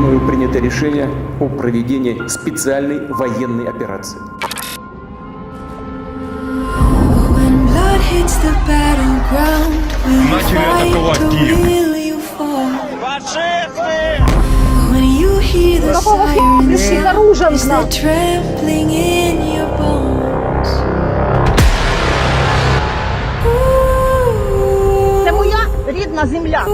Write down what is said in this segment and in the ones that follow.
мною принято решение о проведении специальной военной операции. Начали атаковать Киев. Це моя рідна земля.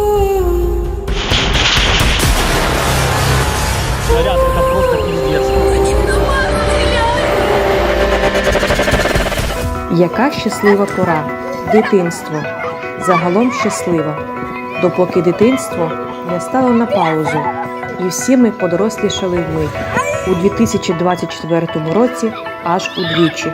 Яка щаслива пора? Дитинство. Загалом щаслива. Допоки дитинство не стало на паузу, і всі ми подорослішали вмить. У 2024 році аж удвічі.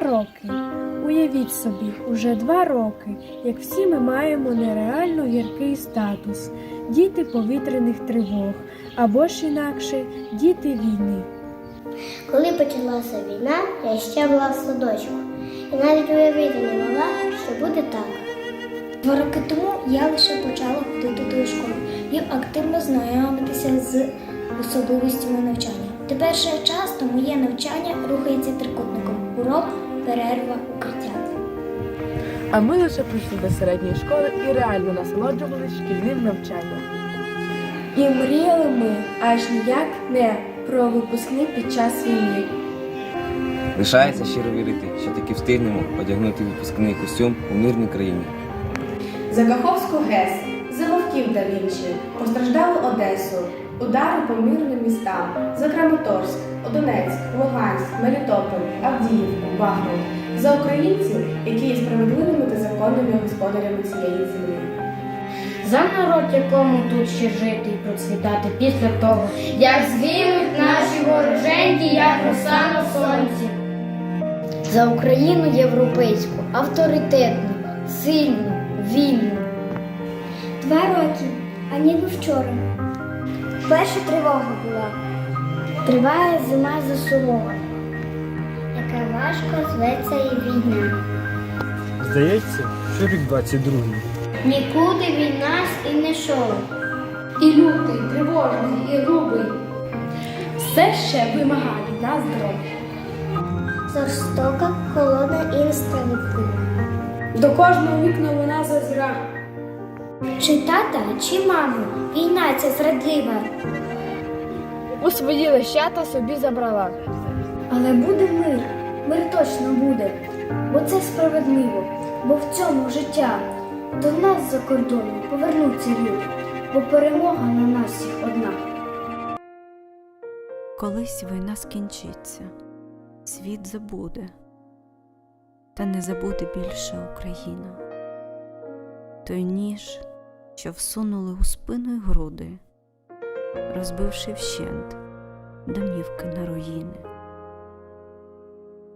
роки. Уявіть собі, уже два роки, як всі ми маємо нереально гіркий статус діти повітряних тривог або ж інакше діти війни. Коли почалася війна, я ще була в садочку. І навіть уявити не могла, що буде так. Два роки тому я лише почала ходити до школи і активно знайомитися з особливостями навчання. Тепер ще часто моє навчання рухається трикутником. Урок, перерва, укриття. А ми лише прийшли до середньої школи і реально насолоджувалися шкільним навчанням. І мріяли ми аж ніяк не про випускник під час війни. Лишається щиро вірити, що таки встигнемо одягнути випускний костюм у мирній країні. За Каховську ГЕС, за Вовків да Вінчі, постраждали Одесу, удари по мирним містам, за Краматорськ, Донецьк, Луганськ, Мелітополь, Авдіївку, Бахмут, за українців, які є справедливими та законними господарями цієї землі. За народ, якому тут ще жити і процвітати після того, як згинуть наші вороженьки, як роса на сонці. За Україну європейську, авторитетну, сильну, вільну. Два роки, а ніби вчора. Перша тривога була. Триває зима за сумова. Важко зветься і війна. Здається, що рік 22. Нікуди від нас і не йшов. І лютий, тривожний, і грубий. Все ще вимагає від нас дров. Жорстока, холодна і несправедлива. До кожного вікна вона зазира. Чи тата, чи маму, війна ця зрадлива. У свої лещата собі забрала. Але буде мир, мир точно буде, бо це справедливо, бо в цьому життя до нас за кордону повернуться люди, бо перемога на нас всіх одна. Колись війна скінчиться, світ забуде, та не забуде більше Україна. Той ніж, що всунули у спину й груди, розбивши вщент домівки на руїни.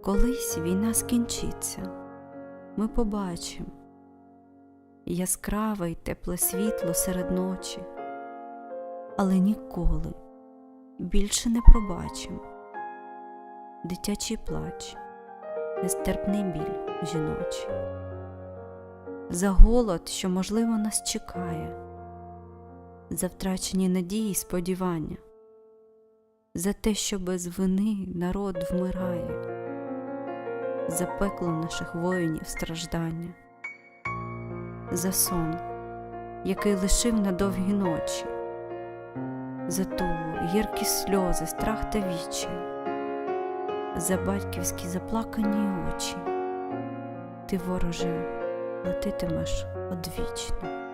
Колись війна скінчиться, ми побачимо яскраве й тепле світло серед ночі, але ніколи більше не пробачим. Дитячий плач, нестерпний біль жіночий, за голод, що, можливо, нас чекає, за втрачені надії й сподівання, за те, що без вини народ вмирає, за пекло наших воїнів страждання, за сон, який лишив на довгі ночі. За тугу, гіркі сльози, страх та відчай, за батьківські заплакані очі, ти, вороже, летитимеш одвічно.